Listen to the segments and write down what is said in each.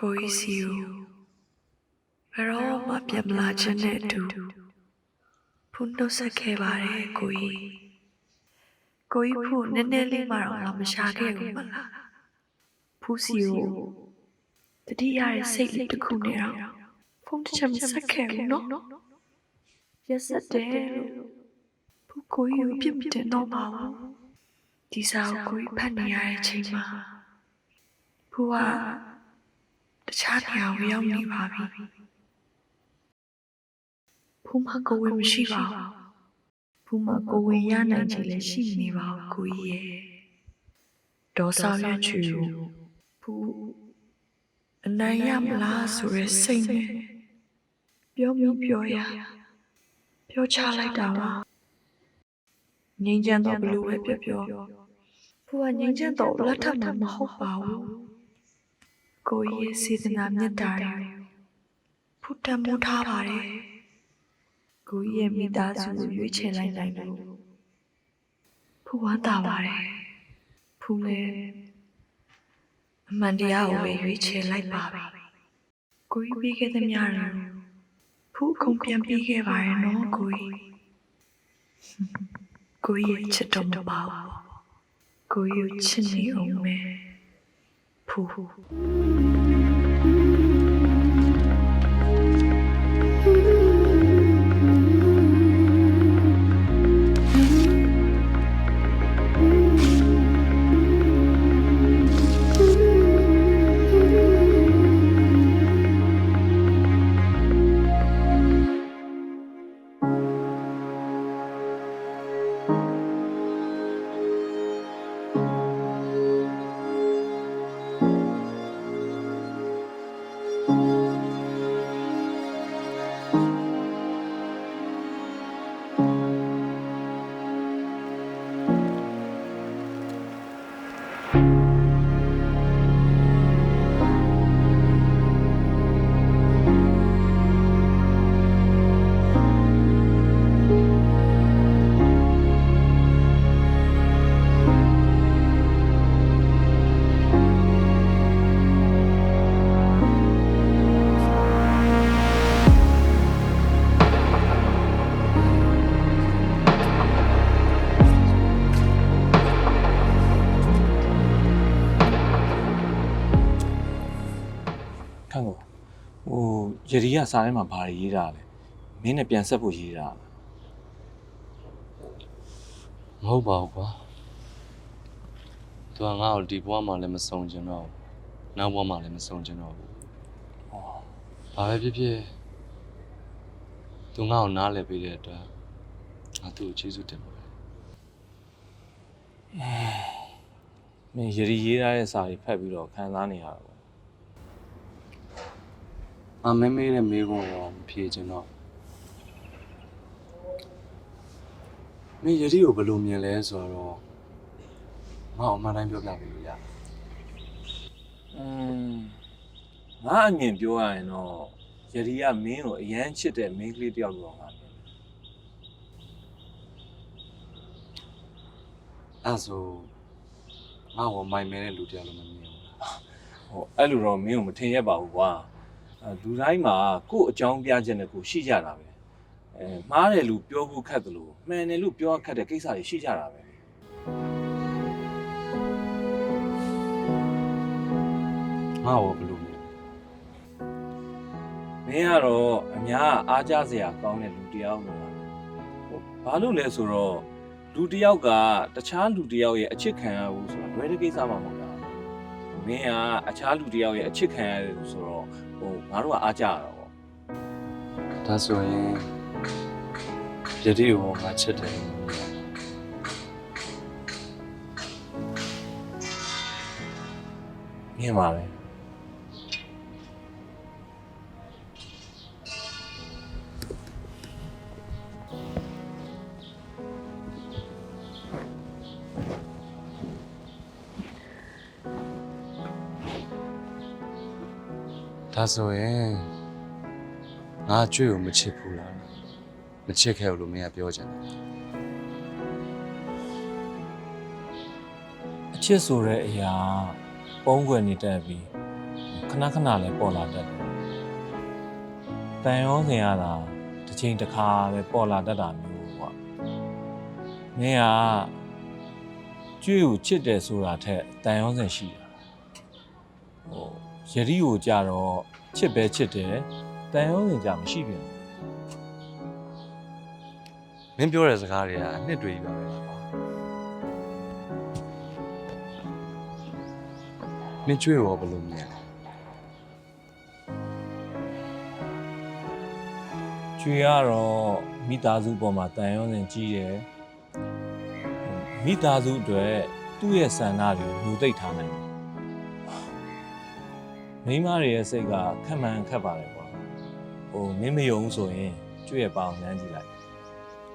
ကိုကြီးစီကိုဘယ်တော့မှပြန်မလာခြင်းနဲ့အတူဖုန်းနှုတ်ဆက်ခဲ့ပါတယ်ကိုကြီးကိုကြီးဖုန်းနည်းနည်းလေးမှတော့လာမရှာခဲ့ဘူးမလားဖူးစီကိုတတိယရဲ့စိတ်လေးတစ်ခုနဲ့တော့ဖုန်းတစ်ချက်မဆက်ခဲ့ဘူးနော်ရက်ဆက်တယ်လို့ဖူးကိုကြီးကိုပြစ်မတင်တော့ပါဘူးဒီစာကိုကိုကြီးဖတ်နေရတဲ့အချိန်မှာဖူးက တခြားနေရာကိုရောက်နေပါပြီဖူးမကိုဝင်မရှိပါဘူးဖူးမကိုဝင်ရနိုင်ချင်လည်းရှိနေပါဘူးကိုကြီးရဲ့ဒေါ်ဆောင်ရွှေချူဖူးအနိုင်ရမလားဆိုရဲစိတ်နဲ့ပြောမိပြောရပြောချလိုက်တာပါငိမ့်ချမ်းတော့ဘလို့ပဲပြောပြောဖူးကငိမ့်ချမ်းတော့လက်ထပ်မှာမဟုတ်ပါဘူး ကိုကြီးရဲ့စေတနာမြတ်တာတွေဖူတံမိုးထားပါတယ်ကိုကြီးရဲ့မိသားစုကိုရွေးချယ်လိုက်နိုင်လို့ဖူဝမ်းသာပါတယ်ဖူလည်းအမှန်တရားကိုပဲရွေးချယ်လိုက်ပါပြီကိုကြီးပြီးခဲ့သမျှတွေဖူအခုံပြန်ပြီးခဲ့ပါတယ်နော်ကိုကြီးကိုကြီးရဲ့ချစ်တော်မပါဘူးကိုကြီးကိုချစ်နေအောင်မယ် ဖူ ယရီကစားထဲမှာဘာတွေရေးတာလဲမင်းနဲ့ပြန်ဆက်ဖို့ရေးတာလားမဟုတ်ပါဘူးကွာသူကငါ့ကိုဒီဘဝမှာလည်းမဆုံးချင်တော့ဘူးနောက်ဘဝမှာလည်းမဆုံးချင်တော့ဘူးဟောဘာပဲဖြစ်ဖြစ်သူငါ့ကိုနားလည်ပေးတဲ့အတွက်ငါသူ့ကိုကျေးဇူးတင်ပါတယ်မင်းယရီရေးထားတဲ့စာတွေဖတ်ပြီးတော့ခံစားနေရတာပေါ့ ငါမဲမဲတဲ့မေးခွန်းတော့မဖြေချင်တော့မင်းယတိကိုဘယ်လိုမြင်လဲဆိုတော့ငါ့ကိုအမှန်တိုင်းပြောပြပေးလို့ရတယ်อืมငါအမြင်ပြောရရင်တော့ယရီကမင်းကိုအရန်ချစ်တဲ့မင်းကလေးတယောက်လိုတော့ငါမြင်တယ်အဲ့ဆိုငါ့ကိုမိုင်မဲတဲ့လူတယောက်လို့မမြင်ဘူးလားဟိုအဲ့လိုတော့မင်းကိုမထင်ရက်ပါဘူးကွာအဲ လူတိုင်းမှာကို့အကြောင်းပြချက်နဲ့ကိုရှိကြတာပဲအဲမှားတယ်လို့ပြောဖို့ခက်တယ်လို့မှန်တယ်လို့ပြောရခက်တဲ့ကိစ္စတွေရှိကြတာပဲငါ့ကိုဘယ်လိုမြင်လဲမင်းကတော့အများအားကြစရာကောင်းတဲ့လူတစ်ယောက်လို့ပါဟိုဘာလို့လဲဆိုတော့လူတစ်ယောက်ကတခြားလူတစ်ယောက်ရဲ့အချစ်ခံရဘူးဆိုတာလွယ်တဲ့ကိစ္စမှမဟုတ်တာမင်းကအခြားလူတစ်ယောက်ရဲ့အချစ်ခံရတယ်ဆိုတော့ ဟိုငါတို့ကအားကြရတာပေါ့ဒါဆိုရင်ယတိကိုငါချစ်တယ်လို့မြင်တယ်မြင်ပါပဲ ဒါဆိုရင်ငါအကျွေးကိုမချစ်ဘူးလားမချစ်ခဲ့ဘူးလို့မင်းကပြောချင်တယ်အချစ်ဆိုတဲ့အရာပုံးကွယ်နေတတ်ပြီးခဏခဏလည်းပေါ်လာတတ်တယ်တန်ရောစင်ရတာတစ်ချိန်တစ်ခါပဲပေါ်လာတတ်တာမျိုးပေါ့မင်းကကျွေးကိုချစ်တယ်ဆိုတာထက်တန်ရောစင်ရှိတာဟို ယရီကိုကြတော့ချစ်ပဲချစ်တယ်တန်ရောစင်ကြမရှိပြန်ဘူးမင်းပြောတဲ့စကားတွေကအနှစ်တွေကြီးပါပဲလားကွာမင်းကျွေးရောဘယ်လိုမြင်လဲကျွေကတော့မိသားစုပေါ်မှာတန်ရုံးစင်ကြီးတယ်ဟိုမိသားစုအတွက်သူ့ရဲ့ဆန္ဒတွေကိုလူသိပ်ထားနိုင်တယ် မိန်းမတွေရဲ့စိတ်ကခက်မှန်ခက်ပါတယ်ကွာဟိုမင်းမယုံဆိုရင်ကျွေရဲ့ပေါအောင်နှမ်းကြည့်လိုက်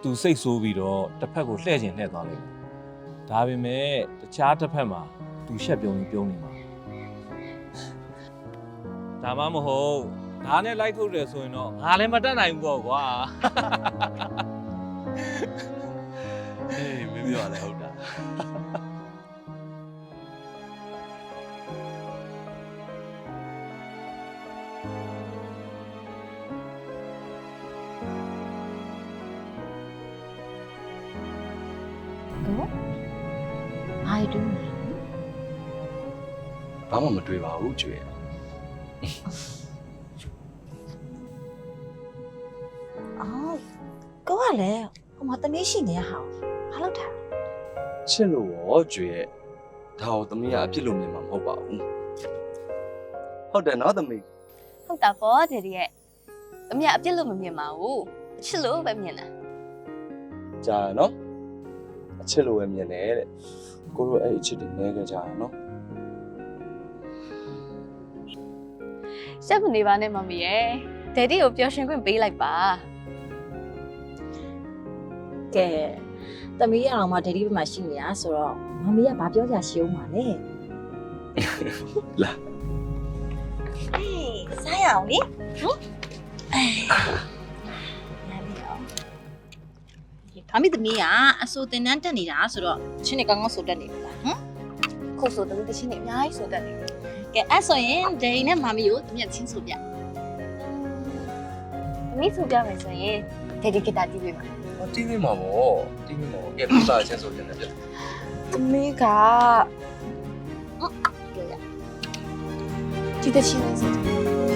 သူစိတ်ဆိုးပြီးတော့တစ်ဖက်ကိုလှည့်ကျင်လှည့်သွားလိမ့်မယ်ဒါပေမဲ့တခြားတစ်ဖက်မှာသူရှက်ပြုံးပြီးပြုံးနေမှာဒါမှမဟုတ်ဓာတ်နဲ့လိုက်ထုတ်တယ်ဆိုရင်တော့ငါလည်းမတတ်နိုင်ဘူးပေါ့ကွာအေးမင်းပြောရလဲဟုတ်တာတော့ တူးလဲဘာမှမတွေးပါဘူးကျွေးအော်ကိုကလည်းဟိုမှာတမီးရှိနေရဟာဘာလုပ်တာလဲချစ်လို့ရောကျွေးရဲ့ဒါကိုသမီးကအပြစ်လို့မြင်မှာမဟုတ်ပါဘူးဟုတ်တယ်နော်သမီးဟုတ်တာပေါ့ဒေဒီရဲ့အမေကအပြစ်လို့မမြင်ပါဘူးအချစ်လို့ပဲမြင်တာကြာရနော် အချစ်လို့ပဲမြင်တယ်တဲ့ကိုတို့အဲ့အချစ်တွေနဲခဲ့ကြရနော်ရှက်မနေပါနဲ့မမီရဲ့ဒေဒီကိုပျော်ရွှင်ခွင့်ပေးလိုက်ပါကဲတမီးရအောင်မဒယ်ဒီဘက်မှာရှိနေတာဆိုတော့မမီးကဘာပြောကြရှိအောင်ပါလဲလာအေးစားရအောင်လေဟမ် ခမီတမီးကအစိုးတင်တန်းတက်နေတာဆိုတော့ချင်းနေကောင်းကောင်းဆိုတက်နေပြီလားဟမ်ခုဆိုတမီးတချင်းနဲ့အများကြီးဆိုတတ်တယ်ကဲအဲ့ဆိုရင်ဒယ်ဒီနဲ့မမီးကိုတမီးကချင်းဆိုပြတမီးဆိုပြမယ်ဆိုရင်ဒေဒီဂီတာတီးပေးပါဟောတီးမိမှာပေါ့တီးမိမှာပေါ့ကဲပြပါချင်းဆိုတင်တယ်ပြတမီးကဒီတချင်းလေးဆို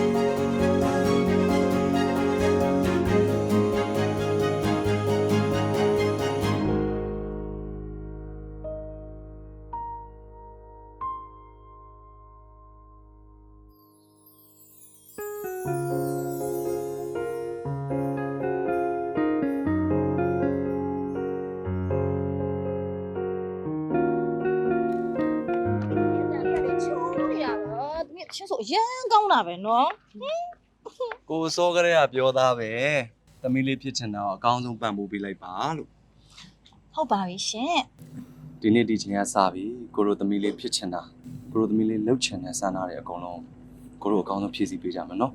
တမီးချင်းဆိုအရန်ကောင်းတာပဲနော်ကိုစောကလေးကပြောသားပဲသမီးလေးဖြစ်ချင်တာကိုအကောင်းဆုံးပံ့ပိုးပေးလိုက်ပါလို့ဟုတ်ပါပြီရှင်ဒီနေ့ဒီချိန်ကစပြီကိုတို့သမီးလေးဖြစ်ချင်တာကိုတို့သမီးလေးလှုပ်ချင်တဲ့စမ်းသားတွေအကုန်လုံးကိုတို့အကောင်းဆုံးဖြည့်ဆည်းပေးကြမယ်နော်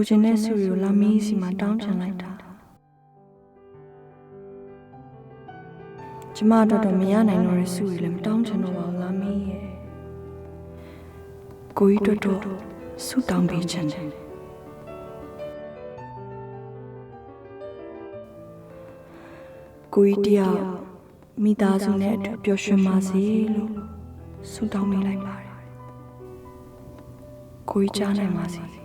လူချင်တဲ့စုတွေကိုလာမီးစီမှာတောင်းချင်လိုက်တာကျမတို့တော့မရနိုင်တော့တဲ့စုတွေလည်းမတောင်းချင်တော့ပါဘူးလာမီးရဲ့ကိုကြီးတို့တော့စုတောင်းပေးချင်တယ်ကိုကြီးတယောက်မိသားစုနဲ့အတူပျော်ရွှင်ပါစေလို့ဆုတောင်းပေးလိုက်ပါတယ်ကိုကြီးကြားနိုင်ပါစေ